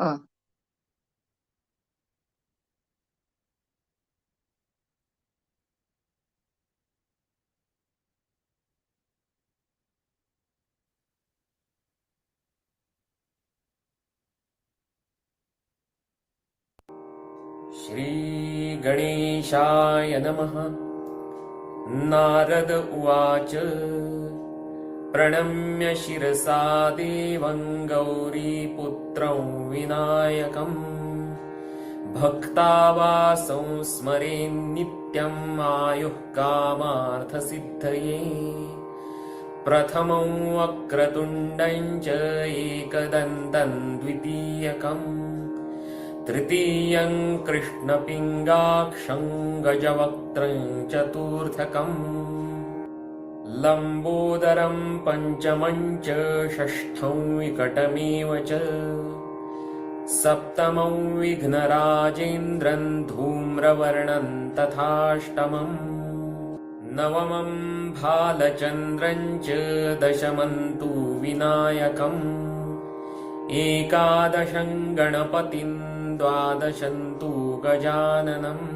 हा श्रीगणेशाय नमः। नारद उवाच। प्रणम्य शिरसा देवं गौरीपुत्रं विनायकम्। भक्तावासं स्मरेन्नित्यम् आयुः कामार्थसिद्धये। प्रथमं वक्रतुण्डं च एकदन्तं द्वितीयकम्। तृतीयं कृष्णपिङ्गाक्षं गजवक्त्रं चतुर्थकम् लम्बोदरं पञ्चमं च षष्ठं विकटमेव च। सप्तमं विघ्नराजेन्द्रं धूम्रवर्णं तथाष्टमम् नवमं भालचन्द्रं च दशमं तु विनायकम्। एकादशं गणपतिं द्वादशं तु गजाननम्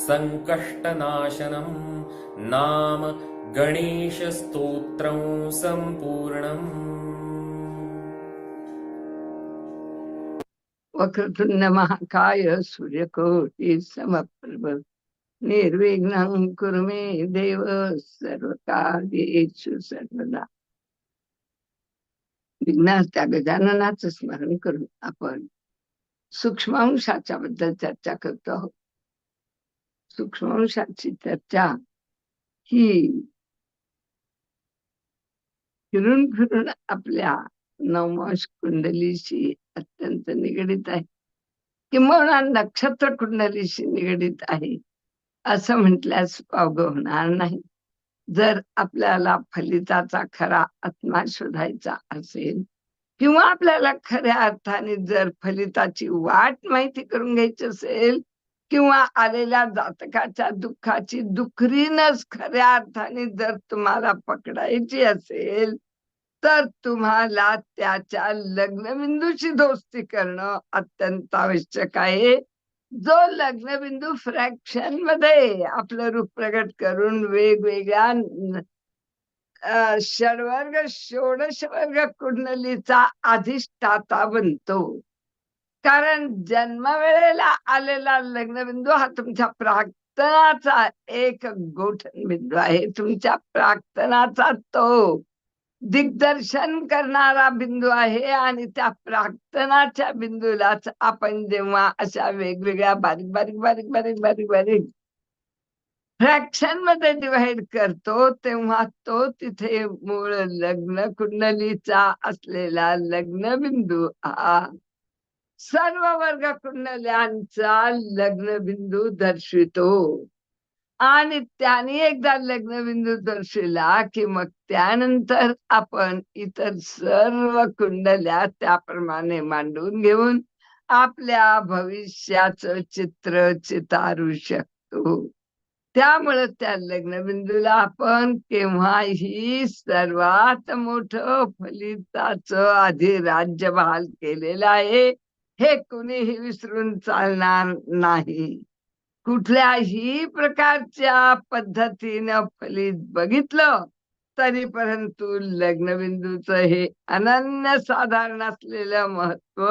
सङ्कष्टनाशनम् नाम गणेशस्तोत्रं सम्पूर्णम्। वक्रतुंड महाकाय सूर्यकोटी समप्रभ निर्विघ्नं कुरु मे देव सर्वकार्येषु सर्वदा। विघ्नाच्या गजाननाचं स्मरण करून आपण सूक्ष्मांशाच्या बद्दल चर्चा करतो आहोत. सूक्ष्मांशाची चर्चा ही फिरून फिरून आपल्या नवमांश कुंडलीशी अत्यंत निगडीत आहे किंवा नक्षत्र कुंडलीशी निगडीत आहे असं म्हटल्यास पावग होणार नाही जर आपल्याला फलिताचा खरा आत्मा शोधायचा असेल किंवा आपल्याला खऱ्या अर्थाने जर फलिताची वाट माहिती करून घ्यायची असेल किंवा आलेल्या जातकाच्या दुःखाची दुखरीनच खऱ्या अर्थाने जर तुम्हाला पकडायची असेल तर तुम्हाला त्याच्या लग्नबिंदूची दोस्ती करणं अत्यंत आवश्यक आहे. जो लग्नबिंदू फ्रॅक्शनमध्ये आपलं रूप प्रगट करून वेगवेगळ्या षडवर्ग षोडश वर्ग कुंडलीचा अधिष्ठाता बनतो. कारण जन्मवेळेला आलेला लग्नबिंदू हा तुमच्या प्राक्तनाचा एक गोठण बिंदू आहे. तुमच्या प्राक्तनाचा तो दिग्दर्शन करणारा बिंदू आहे आणि त्या प्राक्तनाच्या बिंदूलाच आपण जेव्हा अशा वेगवेगळ्या बारीक बारीक बारीक बारीक बारीक बारीक फ्रॅक्शनमध्ये डिवाइड करतो तेव्हा तो तिथे मूळ लग्न कुंडलीचा असलेला लग्न बिंदू हा सर्व वर्ग कुंडल्यांचा लग्न बिंदू दर्शवितो. आणि त्याने एकदा लग्नबिंदू दर्शविला की मग त्यानंतर आपण इतर सर्व कुंडल्या त्याप्रमाणे मांडून घेऊन आपल्या भविष्याचं चित्र चितारू शकतो. त्यामुळे त्या लग्नबिंदूला आपण केव्हाही सर्वात मोठ फलिताच आधी राज्य बहाल केलेलं आहे. हे कुणीही विसरून चालणार नाही. कुठल्याही प्रकारच्या पद्धतीनं फलित बघितलं तरी परंतु लग्नबिंदूच हे अनन्य साधारण असलेलं महत्त्व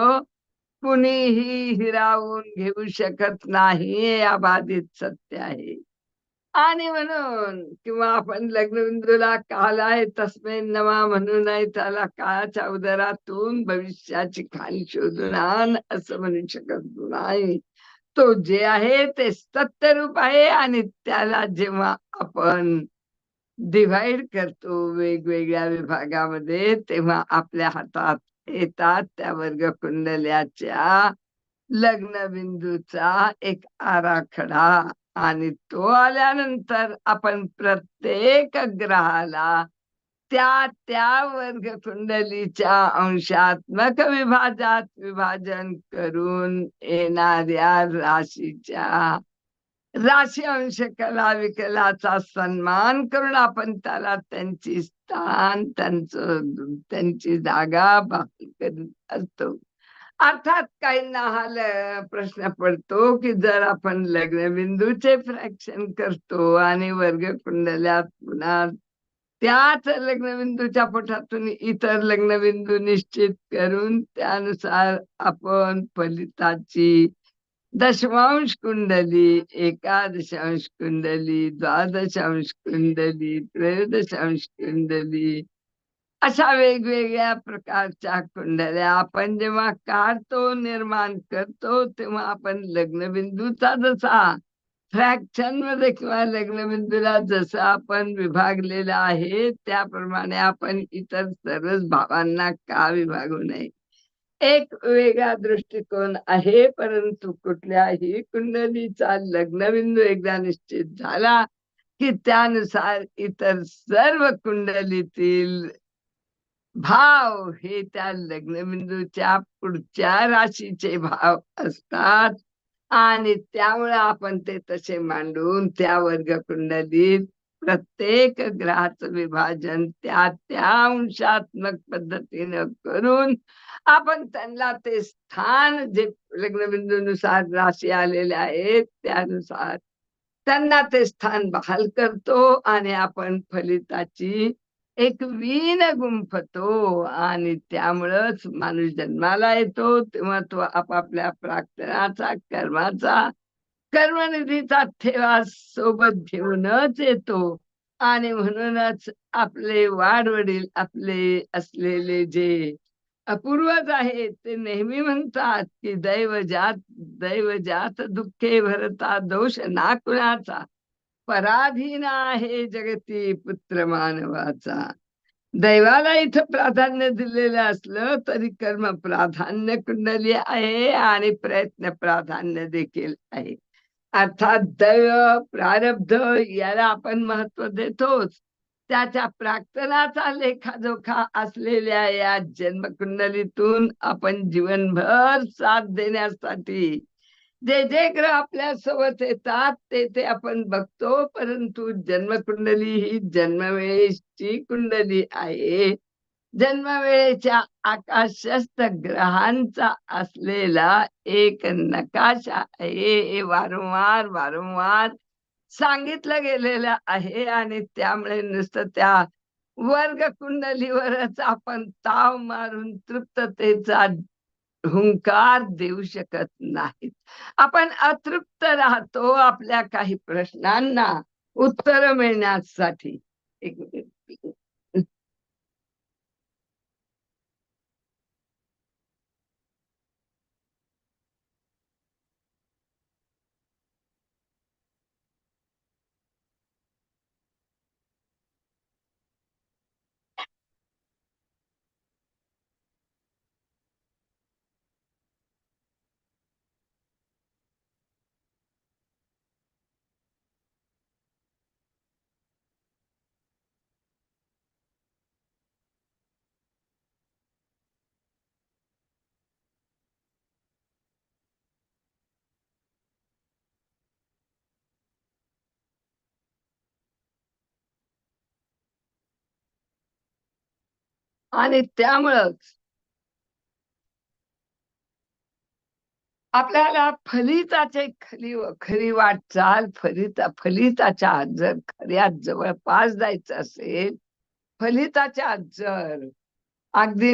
कुणीही हिरावून घेऊ शकत नाही या बाधित सत्य आहे. आणि म्हणून किंवा आपण लग्नबिंदूला कालाय तस्मे नवा म्हणून आहे त्याला काळाच्या उदरातून भविष्याची खाली शोधून आण असं म्हणू शकत नाही. तो जे आहे ते सत्य रूप आहे आणि त्याला जेव्हा आपण डिव्हाइड करतो वेगवेगळ्या विभागामध्ये तेव्हा आपल्या हातात येतात त्या वर्ग कुंडल्याच्या लग्न बिंदूचा एक आराखडा. आणि तो आल्यानंतर आपण प्रत्येक ग्रहाला त्या त्या वर्ग कुंडलीच्या अंशात्मक विभाजात विभाजन करून येणाऱ्या राशीच्या राशी अंश कला विकलाचा सन्मान करून आपण त्याला त्यांची स्थान त्यांचं त्यांची जागा बाकी करीत असतो. अर्थात काहींना हा प्रश्न पडतो की जर आपण लग्नबिंदूचे फ्रॅक्शन करतो आणि वर्ग कुंडल्यात पुन्हा त्याच लग्नबिंदूच्या पोटातून इतर लग्नबिंदू निश्चित करून त्यानुसार आपण फलिताची दशमांश कुंडली एकादशांश कुंडली द्वादशांश कुंडली त्रयोदशांश कुंडली अशा वेगवेगळ्या प्रकारच्या कुंडल्या आपण जेव्हा काढतो निर्माण करतो तेव्हा आपण लग्नबिंदूचा जसा फ्रॅक्शनमध्ये किंवा लग्नबिंदूला जसं आपण विभागलेलं आहे त्याप्रमाणे आपण इतर सर्वच भावांना का विभागू नये एक वेगळा दृष्टिकोन आहे परंतु कुठल्याही कुंडलीचा लग्नबिंदू एकदा निश्चित झाला की त्यानुसार इतर सर्व कुंडलीतील भाव हे त्या लग्नबिंदूच्या पुढच्या राशीचे भाव असतात. आणि त्यामुळे आपण ते तसे मांडून त्या वर्ग कुंडलीत प्रत्येक ग्रहाचं विभाजन त्या त्या अंशात्मक पद्धतीनं करून आपण त्यांना ते स्थान जे लग्नबिंदूनुसार राशी आलेले आहेत त्यानुसार त्यांना ते स्थान बहाल करतो आणि आपण फलिताची एक वीण गुंफतो आणि त्यामुळंच माणूस जन्माला येतो. तेव्हा तो आपापल्या प्रार्थनाचा कर्माचा कर्मनिधीचा ठेवा सोबत घेऊनच येतो. आणि म्हणूनच आपले वाडवडील आपले असलेले जे अपूर्वज आहेत ते नेहमी म्हणतात की दैव जात दैव जात दुःखे भरता दोष ना कुणाचा पराधीन आहे जगती पुत्र मानवाचा. दैवाला इथं प्राधान्य दिलेलं असलं तरी कर्म प्राधान्य कुंडली आहे आणि प्रयत्न प्राधान्य देखील आहे. अर्थात दैव प्रारब्ध याला आपण महत्त्व देतोच. त्याच्या प्रार्थनाचा लेखाजोखा असलेल्या या जन्मकुंडलीतून आपण जीवनभर साथ देण्यासाठी जे जे ग्रह आपल्यासोबत येतात ते ते आपण बघतो. परंतु जन्मकुंडली ही जन्मवेळेची कुंडली आहे. जन्मवेळेच्या आकाशस्थ ग्रहांचा असलेला एक नकाशा आहे. हे वारंवार वारंवार सांगितलं गेलेलं आहे आणि त्यामुळे नुसतं त्या वर्ग कुंडलीवरच आपण ताव मारून तृप्ततेचा हुंकार देऊ शकत नाहीत. आपण अतृप्त राहतो आपल्या काही प्रश्नांना उत्तर मिळण्यासाठी. एक मिनिट आणि त्यामुळंच आपल्याला फलिताचे खरी खरी वाटचाल फलिता फलिताच्या जर खऱ्यात जवळपास जायचं असेल फलिताच्या जर अगदी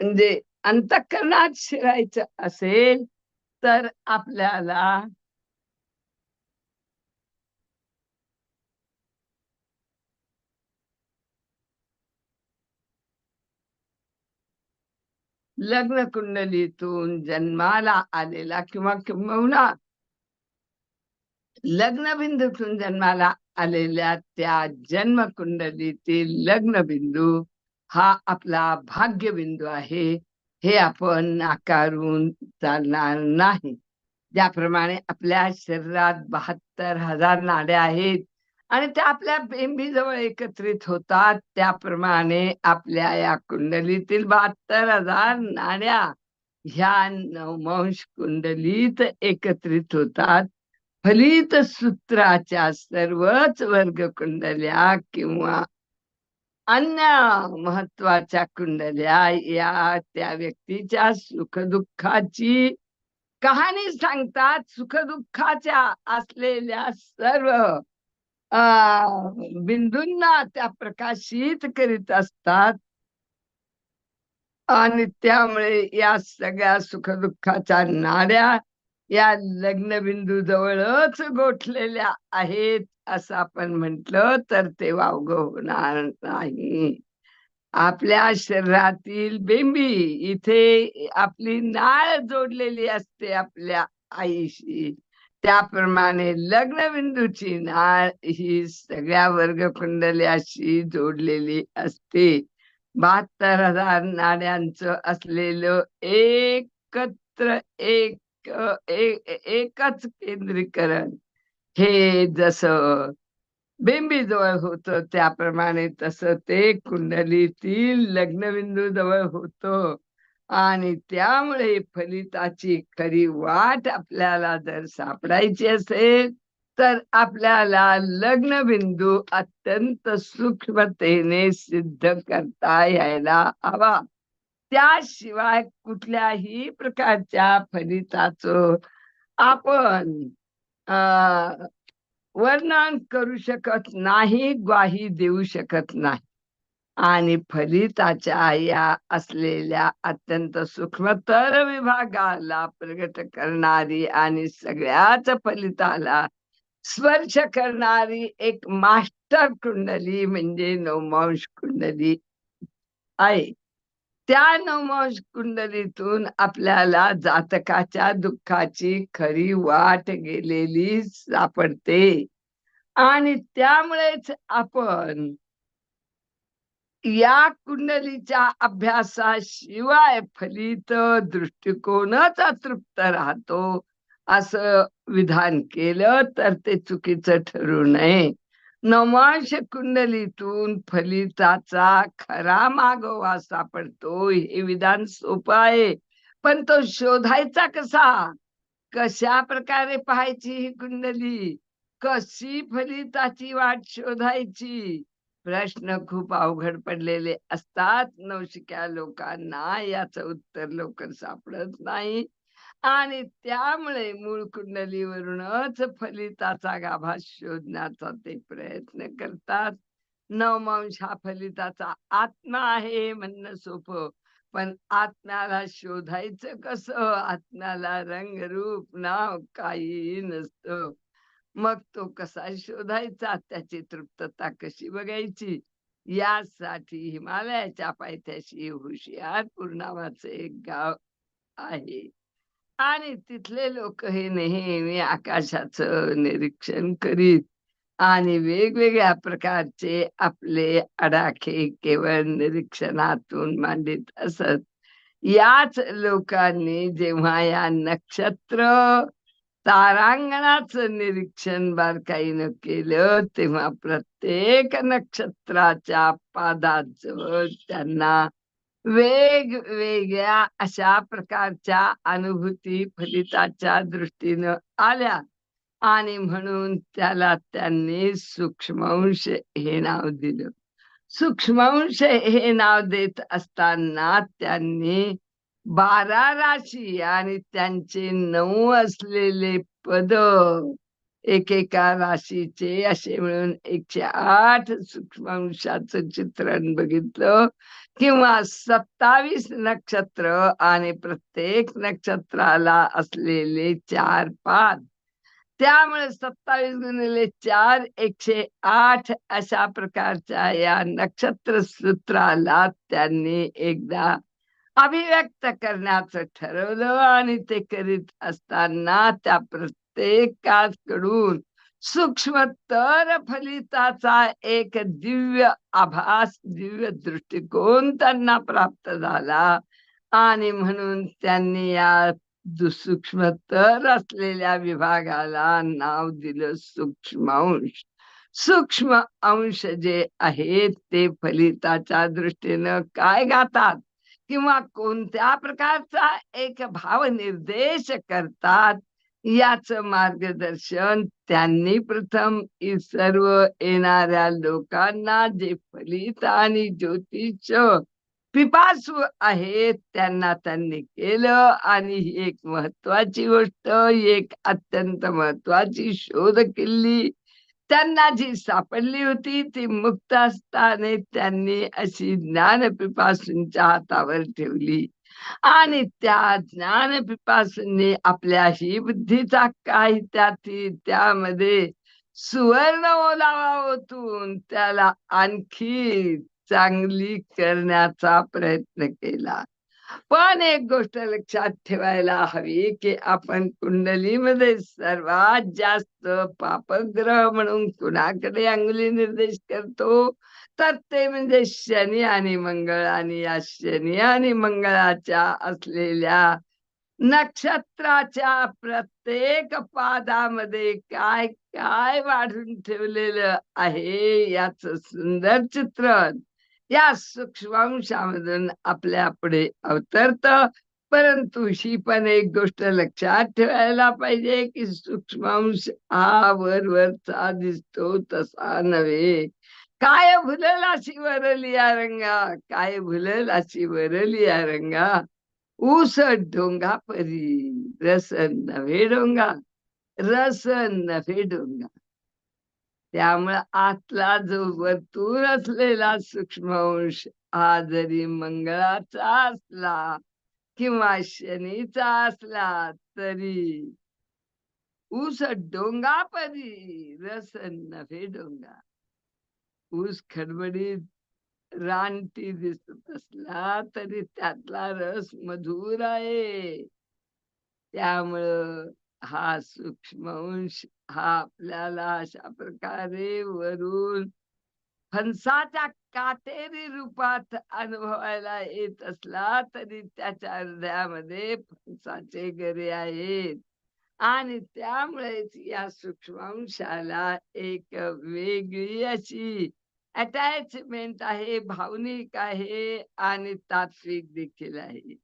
म्हणजे अंतःकरणात शिरायचं असेल तर आपल्याला लग्न कुंडलीतून जन्माला आलेला किंवा किंबहुना लग्न बिंदूतून जन्माला आलेल्या त्या जन्म कुंडलीतील लग्न बिंदू हा आपला भाग्य बिंदू आहे. हे आपण नाकारून चालणार नाही. ज्याप्रमाणे आपल्या शरीरात बहात्तर हजार नाड्या आहेत. आणि त्या आपल्या बेंबीजवळ एकत्रित होतात. त्याप्रमाणे आपल्या या कुंडलीतील बहात्तर हजार नाड्या ह्या नवमंश कुंडलीत एकत्रित होतात. फलित सूत्राच्या सर्वच वर्ग कुंडल्या किंवा अन्य महत्त्वाच्या कुंडल्या या त्या व्यक्तीच्या सुखदुःखाची कहाणी सांगतात. सुखदुःखाच्या असलेल्या सर्व बिंदूंना त्या प्रकाशित करीत असतात. आणि त्यामुळे या सगळ्या सुखदुःखाच्या नाड्या या लग्नबिंदू जवळच गोठलेल्या आहेत असं आपण म्हटलं तर ते वावग होणार नाही. आपल्या शरीरातील बेंबी इथे आपली नाळ जोडलेली असते आपल्या आईशी. त्याप्रमाणे लग्नबिंदूची नाळ ही सगळ्या वर्ग कुंडल्याशी जोडलेली असते. बहात्तर हजार नाड्यांचं असलेलं एकत्र एक एकच केंद्रीकरण. हे जस बेंबी जवळ होत त्याप्रमाणे तस ते कुंडलीतील लग्नबिंदू जवळ होतं. आणि त्यामुळे फलिताची खरी वाट आपल्याला जर सापडायची असेल तर आपल्याला लग्नबिंदू अत्यंत सूक्ष्मतेने सिद्ध करता यायला हवा. त्याशिवाय कुठल्याही प्रकारच्या फलिताचं आपण वर्णन करू शकत नाही ग्वाही देऊ शकत नाही. आणि फलिताच्या या असलेल्या अत्यंत सूक्ष्मतर विभागाला प्रगट करणारी आणि सगळ्याच फलिताला स्पर्श करणारी एक मास्टर कुंडली म्हणजे नवमांश कुंडली आहे. त्या नवमांश कुंडलीतून आपल्याला जातकाच्या दुःखाची खरी वाट गेलेली सापडते. आणि त्यामुळेच आपण या कुंडलीच्या अभ्यासाशिवाय फलित दृष्टिकोनच अतृप्त राहतो. असं विधान केलं तर ते चुकीचं ठरू नये. नमांश कुंडलीतून फलिताचा खरा मागोवा सापडतो. हे विधान सोपं आहे. पण तो शोधायचा कसा? कशा प्रकारे पाहायची ही कुंडली? कशी फलिताची वाट शोधायची? प्रश्न खूप अवघड पडलेले असतात. नवशिक्या लोकांना याच उत्तर लवकर सापडत नाही. आणि त्यामुळे मूळ कुंडलीवरूनच फलिताचा गाभा शोधण्याचा ते प्रयत्न करतात. नवमांश हा फलिताचा आत्मा आहे म्हणणं सोपं. पण आत्म्याला शोधायचं कसं? आत्म्याला रंग रूप नाव काही नसतं. मग तो कसा शोधायचा? त्याची तृप्तता कशी बघायची? यासाठी हिमालयाच्या पायथ्याशी हुशियारपूर नावाचं एक गाव आहे. आणि तिथले लोक हे नेहमी आकाशाचं निरीक्षण करीत आणि वेगवेगळ्या प्रकारचे आपले अडाखे केवळ निरीक्षणातून मांडित असत. याच लोकांनी जेव्हा या नक्षत्र तारांगणाचं निरीक्षण बारकाईनं केलं तेव्हा प्रत्येक नक्षत्राच्या पादाजवळ त्यांना वेगवेगळ्या अशा प्रकारच्या अनुभूती फलिताच्या दृष्टीनं आल्या आणि म्हणून त्याला त्यांनी सूक्ष्मांश हे नाव दिलं सूक्ष्मांश हे नाव देत असताना त्यांनी बारा राशी आणि त्यांचे नऊ असलेले पद एकेका राशीचे असे मिळून एकशे आठ सूक्ष्मांशाचं चित्रण बघितलं. किंवा सत्तावीस नक्षत्र आणि प्रत्येक नक्षत्राला असलेले चार पाद. त्यामुळे सत्तावीस गुणिले चार एकशे आठ अशा प्रकारच्या या नक्षत्र सूत्राला त्यांनी एकदा अभिव्यक्त करण्याचं ठरवलं आणि ते करीत असताना त्या प्रत्येकाकडून सूक्ष्मतर फलिताचा एक दिव्य आभास दिव्य दृष्टिकोन त्यांना प्राप्त झाला. आणि म्हणून त्यांनी या सूक्ष्मतर असलेल्या विभागाला नाव दिलं सूक्ष्मांश. सूक्ष्म अंश जे आहेत ते फलिताच्या दृष्टीनं काय गातात? किंवा कोणत्या प्रकारचा एक भाव निर्देश करतात याच मार्गदर्शन त्यांनी प्रथम सर्व येणाऱ्या लोकांना जे फलित आणि ज्योतिष पिपासू आहेत त्यांना त्यांनी केलं. आणि ही एक महत्वाची गोष्ट एक अत्यंत महत्वाची शोध केली. त्यांना जी सापडली होती ती मुक्त असताना त्यांनी अशी ज्ञानपिपासूंच्या हातावर ठेवली. आणि त्या ज्ञानपिपासूंनी आपल्या ही बुद्धीचा काही त्याती त्यामध्ये सुवर्ण ओलावा ओतून त्याला आणखी चांगली करण्याचा प्रयत्न केला. पण एक गोष्ट लक्षात ठेवायला हवी की आपण कुंडलीमध्ये सर्वात जास्त पापग्रह म्हणून कुणाकडे अंगुली निर्देश करतो? तर ते म्हणजे शनी आणि मंगळ आणि या शनी आणि मंगळाच्या असलेल्या नक्षत्राच्या प्रत्येक पादामध्ये काय काय वाढून ठेवलेलं आहे याच सुंदर चित्रण. या सूक्ष्मांशामधून आपल्या पुढे अवतरत. परंतु ही पण एक गोष्ट लक्षात ठेवायला पाहिजे की सूक्ष्मांश हा वरवरचा दिसतो तसा नव्हे. काय भुलल अशी वरली या रंगा? काय भुलल अशी वरली या रंगा? ऊस डोंगा परी रस नव्हे डोंगा. रस नव्हे डोंगा. त्यामुळे आतला जो वरतून असलेला सूक्ष्मांश हा जरी मंगळाचा असला किंवा शनीचा असला तरी ऊस डोंगा परी रस नव्हे डोंगा. ऊस खडबडीत रानटी दिसत असला तरी त्यातला रस मधुर आहे. त्यामुळं हा सूक्ष्मांश हा आपल्याला अशा प्रकारे वरून फणसाच्या काटेरी रूपात अनुभवायला येत असला तरी त्याच्या हृदयामध्ये फणसाचे गरे आहेत. आणि त्यामुळेच या सूक्ष्मांशाला एक वेगळी अशी अटॅचमेंट आहे भावनिक आहे आणि तात्विक देखील आहे.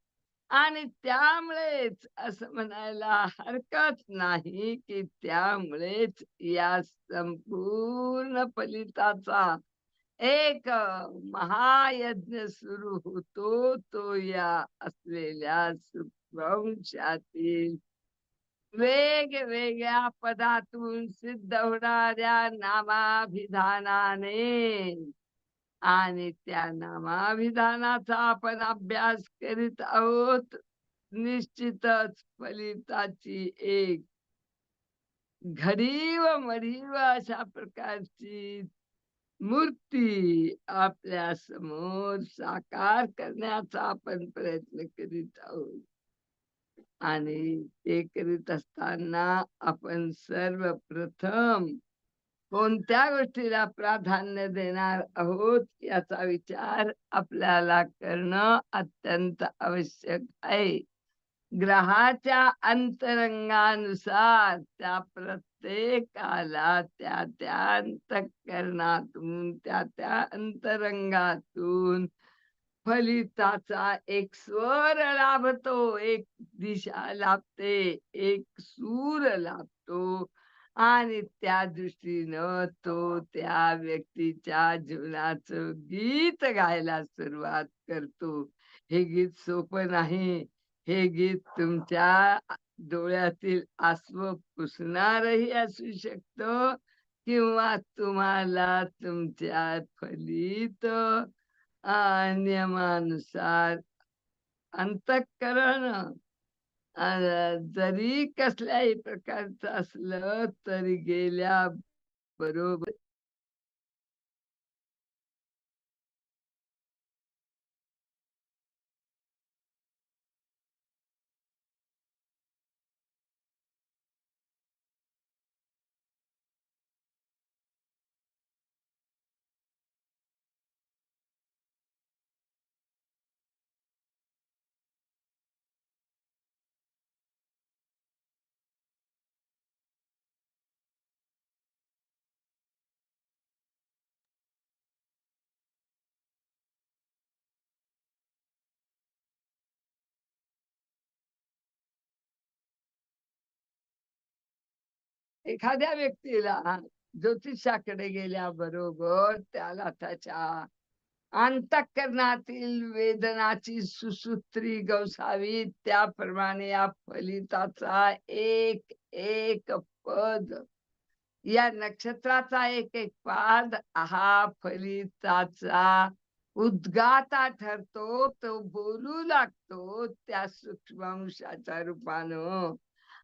आणि त्यामुळेच असं म्हणायला हरकत नाही की त्यामुळेच या संपूर्ण फलिताचा एक महायज्ञ सुरू होतो तो या असलेल्या सूक्ष्मांशातील वेगवेगळ्या पदातून सिद्ध होणाऱ्या नामाभिधानाने. आणि त्या नामाभिधानाचा आपण अभ्यास करीत आहोत. निश्चितच फलिताची एक घडीव मरीव अशा प्रकारची मूर्ती आपल्यासमोर साकार करण्याचा आपण प्रयत्न करीत आहोत. आणि ते करीत असताना आपण सर्वप्रथम कोणत्या गोष्टीला प्राधान्य देणार आहोत याचा विचार आपल्याला करणं अत्यंत आवश्यक आहे. ग्रहाच्या अंतरंगानुसार त्या प्रत्येकाला त्या त्या अंतकरणातून त्या त्या अंतरंगातून फलिताचा एक स्वर लाभतो एक दिशा लाभते एक सूर लाभतो. आणि त्या दृष्टीनं तो त्या व्यक्तीच्या जीवनाचं गीत गायला सुरुवात करतो. हे गीत सोपं नाही. हे गीत तुमच्या डोळ्यातील आसव पुसणारही असू शकत किंवा तुम्हाला तुमच्या फलित नियमानुसार अंतकरण जरी कसल्याही प्रकारचं असलं तरी गेल्या बरोबर एखाद्या व्यक्तीला ज्योतिषाकडे गेल्याबरोबर त्याला त्याच्या अंतःकरणातील वेदनाची सुसूत्री गवसावी. त्याप्रमाणे या फलिताचा एक एक पद या नक्षत्राचा एक एक पाद हा फलिताचा उद्गाता ठरतो. तो बोलू लागतो त्या सूक्ष्मांशाच्या रूपानं.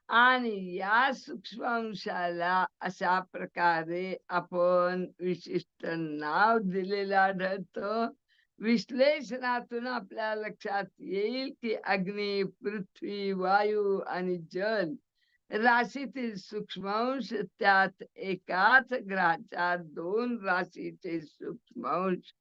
आणि या सूक्ष्मांशाला अशा प्रकारे आपण विशिष्ट नाव दिलेलं आढळतं. विश्लेषणातून आपल्या लक्षात येईल की अग्नी पृथ्वी वायू आणि जल राशीतील सूक्ष्मांश त्यात एकाच ग्रहाच्या दोन राशीचे सूक्ष्मांश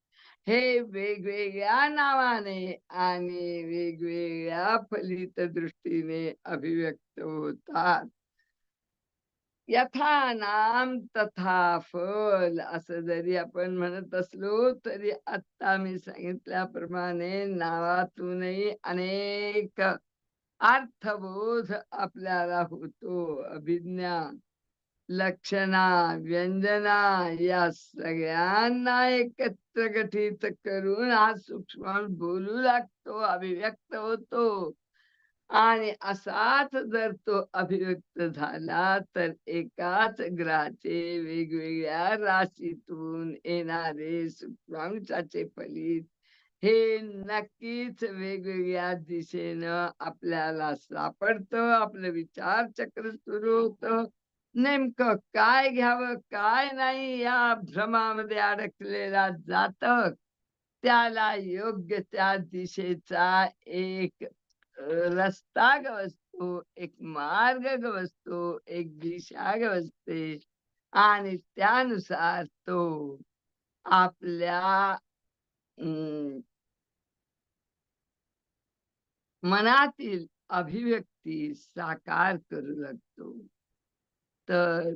हे वेगवेगळ्या नावाने आणि वेगवेगळ्या फलित दृष्टीने अभिव्यक्त होतात. यथा नाम तथा फल असं जरी आपण म्हणत असलो तरी आता मी सांगितल्याप्रमाणे नावातूनही अनेक अर्थबोध आपल्याला होतो. अभिज्ञान लक्षणा व्यंजना या सगळ्यांना एकत्र गठीत करून हा सूक्ष्म बोलू लागतो अभिव्यक्त होतो. आणि असाच जर तो अभिव्यक्त झाला तर एकाच ग्रहाचे वेगवेगळ्या राशीतून येणारे सूक्ष्मांशाचे फलित हे नक्कीच वेगवेगळ्या दिशेनं आपल्याला सापडतं आपलं विचार चक्र सुरू होतं. नेमकं काय घ्यावं काय नाही या भ्रमामध्ये अडकलेला जातक. त्याला योग्य त्या दिशेचा एक रस्ता गवसतो एक मार्ग गवसतो एक दिशा गवसते आणि त्यानुसार तो आपल्या मनातील अभिव्यक्ती साकार करू लागतो. तर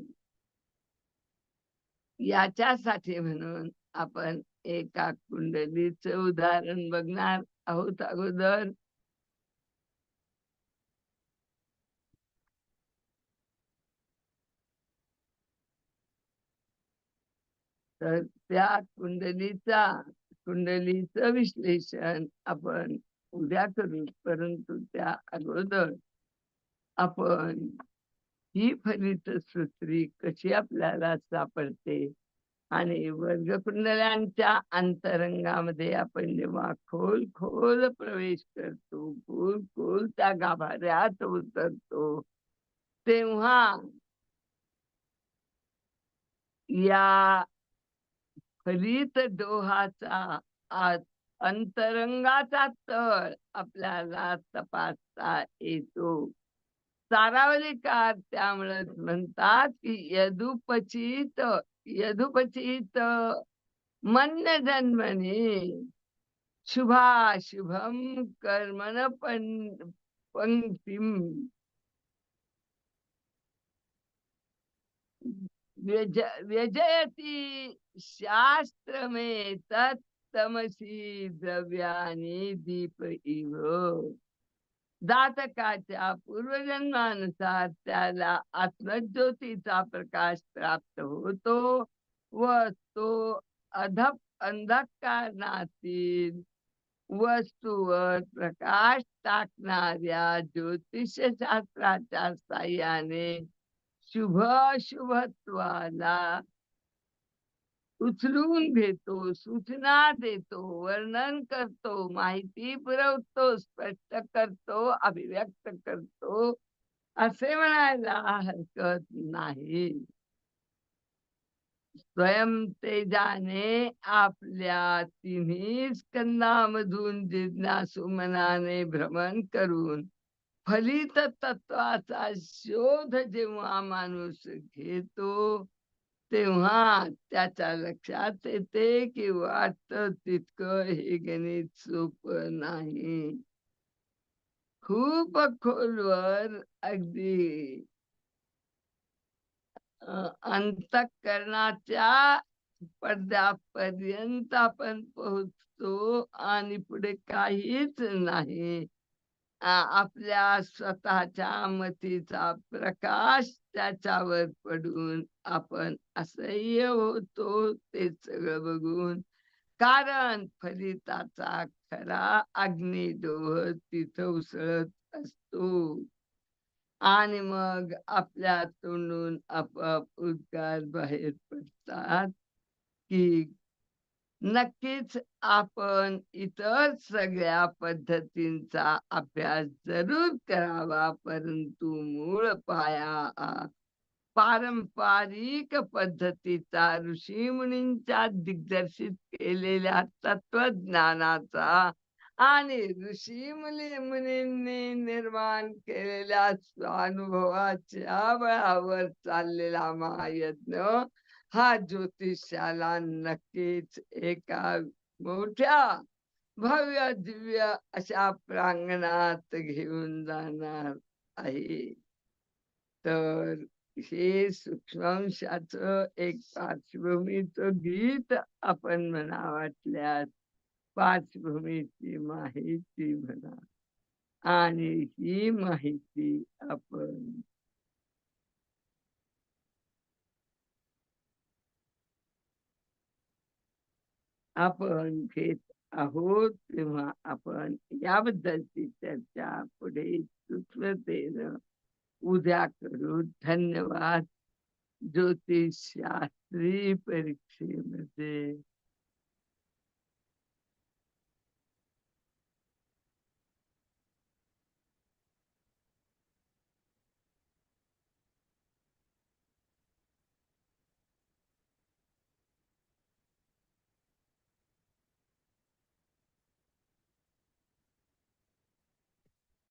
याच्यासाठी म्हणून आपण एका कुंडलीच उदाहरण बघणार आहोत अगोदर. तर त्या कुंडलीचा कुंडलीचं विश्लेषण आपण उद्या करू परंतु त्या अगोदर आपण ही फलित सूत्री कशी आपल्याला सापडते? आणि वर्गकुंडलांच्या अंतरंगामध्ये आपण जेव्हा खोल खोल प्रवेश करतो खोल खोल त्या गाभाऱ्यात उतरतो तेव्हा या फलित दोहाचा आत अंतरंगाचा तळ आपल्याला तपासता येतो. सारावलीकार त्यामुळे म्हणतात की यदुपचित यदुपचित मन्य जन्मने शुभाशुभम कर्मण पंक्तिम व्यज व्यजयती शास्त्र में तत्तमसी द्रव्यानी दीप इव। जातकाच्या पूर्वजन्मानुसार त्याला आत्मज्योतीचा प्रकाश प्राप्त होतो व तो अधप अंधकारणातील वस्तूवर प्रकाश टाकणाऱ्या ज्योतिषशास्त्राच्या साह्याने शुभ शुभत्वाला उचलून घेतो सूचना देतो वर्णन करतो माहिती पुरवतो स्पष्ट करतो अभिव्यक्त करतो. असे म्हणायला हरकत नाही. स्वयं तेजाने आपल्या तिन्ही स्कंदामधून जिज्ञासू मनाने भ्रमण करून फलित तत्वाचा शोध जेव्हा माणूस घेतो तेव्हा त्याच्या लक्षात येते की वाटत तितकं हे गणित सोपं नाही. खूप खोलवर अगदी. अंतकरणाच्या पडद्यापर्यंत आपण पोहोचतो आणि पुढे काहीच नाही. आपल्या स्वतःच्या मतीचा प्रकाश त्याच्यावर पडून आपण असह्य होतो ते सगळं बघून. कारण फलिताचा खरा अग्निडोह तिथं उसळत असतो. आणि मग आपल्या तोंडून आपोआप उद्गार बाहेर पडतात की नक्कीच आपण इतर सगळ्या पद्धतींचा अभ्यास जरूर करावा परंतु मूळ पाया पारंपरिक पद्धतीचा ऋषी मुनींच्या दिग्दर्शित केलेल्या तत्वज्ञानाचा आणि ऋषी मुली मुनींनी निर्माण केलेल्या स्वानुभवाच्या बळावर चाललेला महायज्ञ हा ज्योतिषाला नक्कीच एका मोठ्या भव्य दिव्य अशा प्रांगणात घेऊन जाणार आहे. तर हे सूक्ष्मांशाच एक पार्श्वभूमीचं गीत आपण म्हणा वाटल्यास पार्श्वभूमीची माहिती म्हणा. आणि ही माहिती आपण आपण घेत आहोत तेव्हा आपण याबद्दलची चर्चा पुढे सूक्ष्मतेनं उद्या करू. धन्यवाद. ज्योतिष शास्त्री परीक्षेमध्ये.